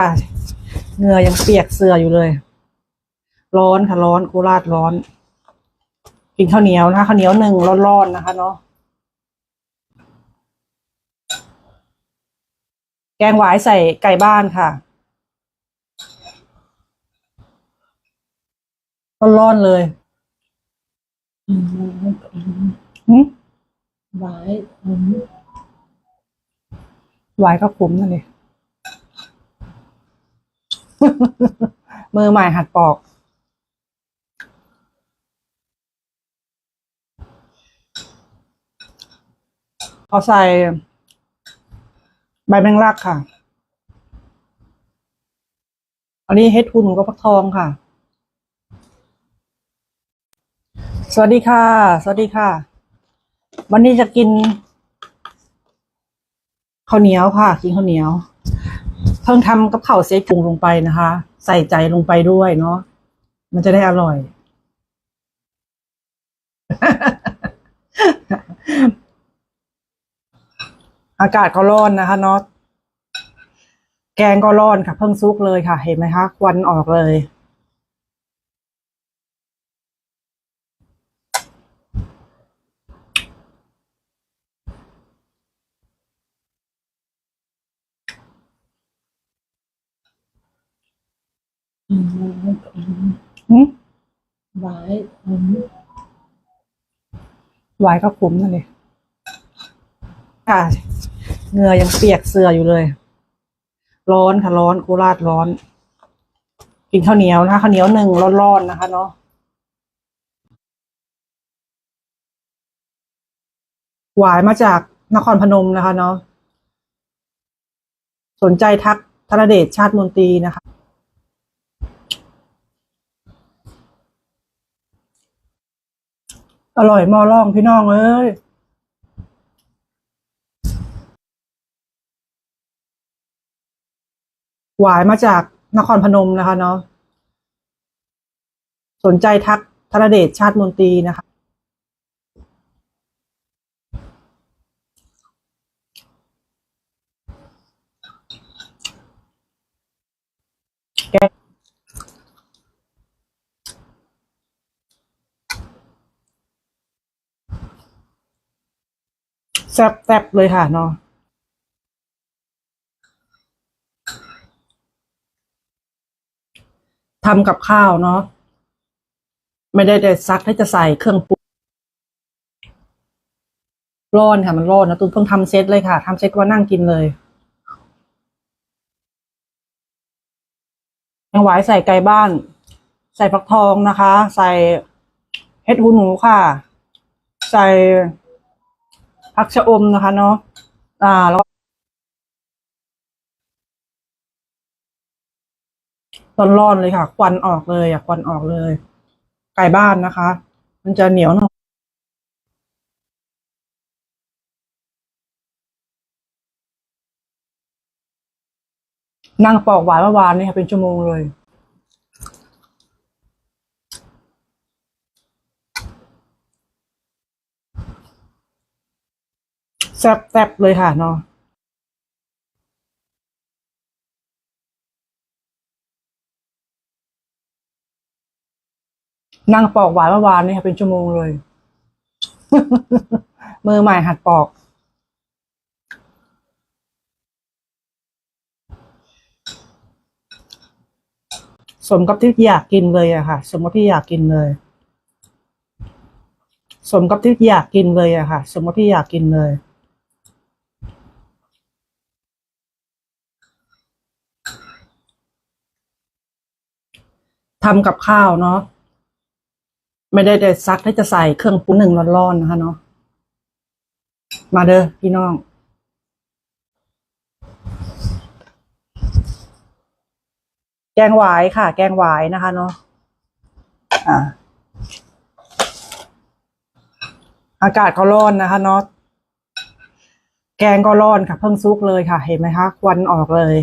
ค่ะเหงื่อยังเปียกเสื้ออยู่เลย ร้อนค่ะร้อนโคราชร้อน กินข้าวเหนียวนะคะข้าวเหนียวหนึ่งร้อนๆนะคะเนาะแกงหวายใส่ไก่บ้านค่ะร้อนๆเลยอืมหึไว้อืมหวายก็ขมนั่นเอง มือใหม่หัดปอกเอาใส่ใบแมงลักค่ะ อันนี้เฮ็ดหุ่นกับฟักทองค่ะ สวัสดีค่ะ สวัสดีค่ะ วันนี้จะกินข้าวเหนียวค่ะ กินข้าวเหนียว พิ่งทำกับข้าวเซปรุงลงไปนะคะ ใส่ใจลงไปด้วยเนาะมันจะได้อร่อย อากาศก็ร้อนนะคะเนาะแกงก็ร้อนค่ะ เพิ่งซุกเลยค่ะ เห็นไหมคะควันออกเลย อืมอืมหึไว้อืมหวายก็ขมนั่นเองค่ะเหงื่อยังเปียกเสื้ออยู่เลย ร้อนค่ะร้อนโคราชร้อน กินข้าวเหนียวนะคะข้าวเหนียวหนึ่งร้อนๆนะคะเนาะหวายมาจากนครพนมนะคะเนาะสนใจทักธนเดชชาติมนตรีนะคะ อร่อยมอล่องพี่น้องเอ้ยหวายมาจากนครพนมนะคะเนาะสนใจทักธนเดชชาติมนตรีนะคะ แกง แซ่บๆเลยค่ะเนาะทำกับข้าวเนาะไม่ได้แต่ซักให้จะใส่เครื่องปรุงร้อนค่ะ มันร้อนนะตูนเพิ่งทำเซตเลยค่ะทำเซตว่านั่งกินเลยแกงหวายใส่ไก่บ้าน ใส่ฟักทองนะคะ ใส่เห็ดหูหนูค่ะ ใส่ ผักชะอมนะคะเนาะอ่าแล้วร้อนๆเลยค่ะ ควันออกเลยอะควันออกเลย ไก่บ้านนะคะ มันจะเหนียวหน่อยนั่งปอกหวายเมื่อวานนี่ค่ะเป็นชั่วโมงเลย แซ่บๆเลยค่ะเนาะนั่งปอกหวายเมื่อวานนี่ค่ะเป็นชั่วโมงเลย มือใหม่หัดปอก สมกับที่อยากกินเลยอะค่ะ สมกับที่อยากกินเลย สมกับที่อยากกินเลยอะค่ะ สมกับที่อยากกินเลย ทำกับข้าวเนาะไม่ได้แต่ซักให้จะใส่เครื่องปรุงหนึ่งร้อนๆนะคะเนาะมาเด้อพี่น้อง แกงหวายค่ะ แกงหวายนะคะเนาะอ่าอากาศก็ร้อนนะคะเนาะแกงก็ร้อนค่ะ เพิ่งซุกเลยค่ะ เห็นไหมคะควันออกเลย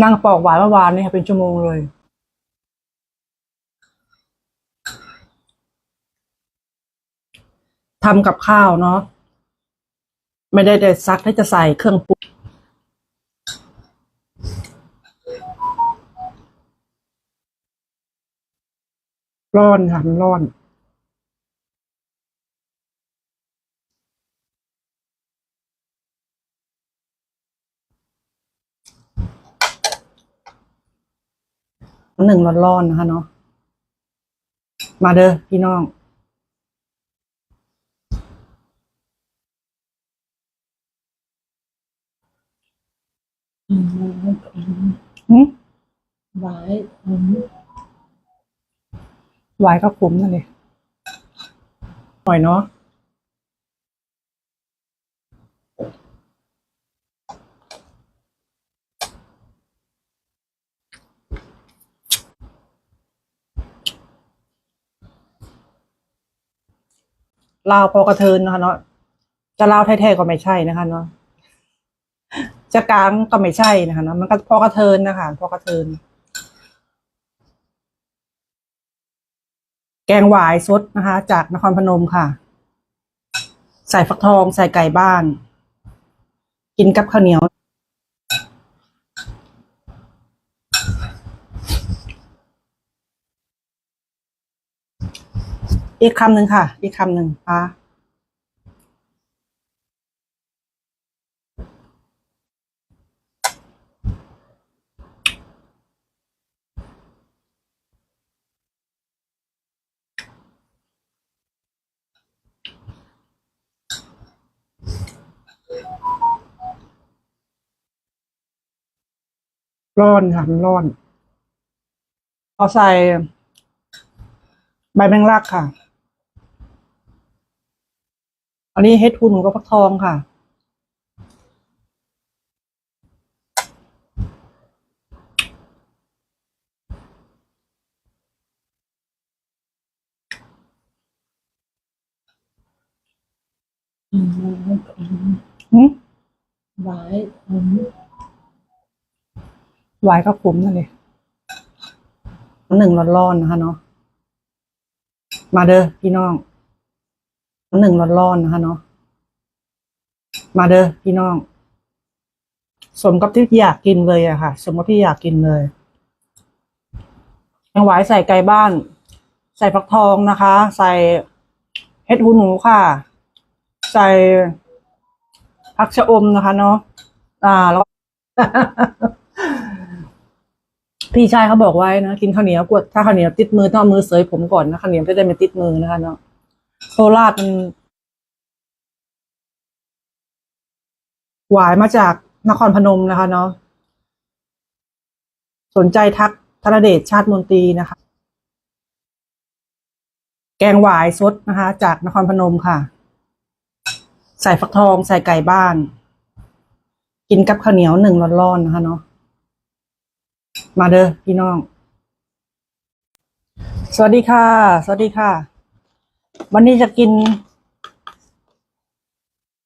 นั่งปอกหวานเมื่อวานนี่ค่ะเป็นชั่วโมงเลยทำกับข้าวเนาะไม่ได้แต่ซักให้จะใส่เครื่องปรุงร้อนค่ะมันร้อน หนึ่งร้อนๆนะคะเนาะมาเด้อพี่น้องอืมแล้วก็หึไว้อืมหวายก็ขมนั่นเลยหน่อยเนาะ ลาวพอกระเทินนะคะเนาะจะลาวแท้ๆก็ไม่ใช่นะคะเนาะจะกลางก็ไม่ใช่นะคะเนาะมันก็พอกระเทินนะคะพอกระเทิน แกงหวายสดนะคะ จากนครพนมค่ะ ใส่ฟักทองใส่ไก่บ้าน กินกับข้าวเหนียว อีกคำหนึ่งค่ะ อีกคำหนึ่งค่ะร้อนค่ะมันร้อน เอาใส่ ใบแมงลักค่ะ อันนี้เฮ็ดหุ่นกับฟักทองค่ะ อืมแล้วก็หึไว้อืมหวายก็ขมนั่นเลยหนึ่งร้อนๆนะคะเนาะมาเด้อพี่น้อง หนึ่งร้อนๆนะคะเนาะมาเด้อพี่น้อง สมกับที่อยากกินเลยอะค่ะ สมกับที่อยากกินเลยแกงหวายใส่ไก่บ้าน ใส่ฟักทองนะคะ ใส่เห็ดหูหนูค่ะ ใส่ผักชะอมนะคะเนาะอ่าแล้วพี่ชายเขาบอกไว้นะกินข้าวเหนียวกดถ้าข้าวเหนียวติดมือต้องเอามือเสยผมก่อนนะข้าวเหนียวจะได้ไม่ติดมือนะคะเนาะ โคราชมันหวายมาจากนครพนมนะคะเนาะสนใจทักธนเดชชาติมนตรีนะคะ แกงหวายสดนะคะ จากนครพนมค่ะ ใส่ฟักทองใส่ไก่บ้าน กินกับข้าวเหนียวหนึ่งร้อนๆนะคะเนาะมาเด้อพี่น้อง สวัสดีค่ะ สวัสดีค่ะ วันนี้จะกิน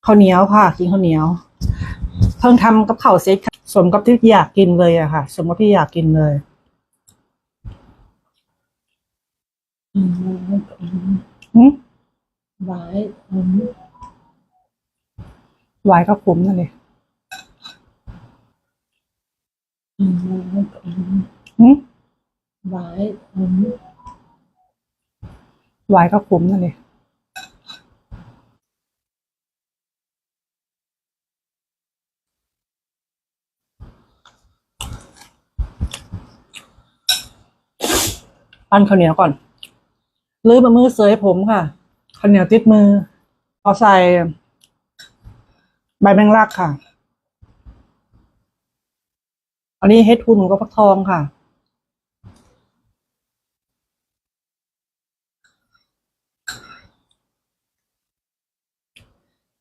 ข้าวเหนียวค่ะ กินข้าวเหนียว เพิ่งทำกับข้าวเสร็จค่ะสมกับที่อยากกินเลยอะค่ะ สมกับที่อยากกินเลยอืมแล้วก็หึไว้อืมหวายก็ขมนั่นเลยอืมแล้วก็หึไว้อืม วายก็ขมนั่นเลยปั้นข้าวเหนียวก่อนลื้อมามือเสยผมค่ะข้าวเหนียวติดมือเอาใส่ ใบแมงลักค่ะ อันนี้เฮ็ดหุ่นกับฟักทองค่ะ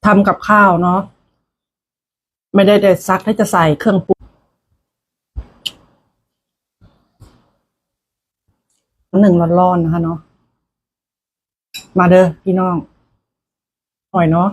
ทำกับข้าวเนาะไม่ได้แต่ซักให้จะใส่เครื่องปรุงหนึ่งร้อนๆนะคะเนาะมาเด้อพี่น้องหน่อยเนาะ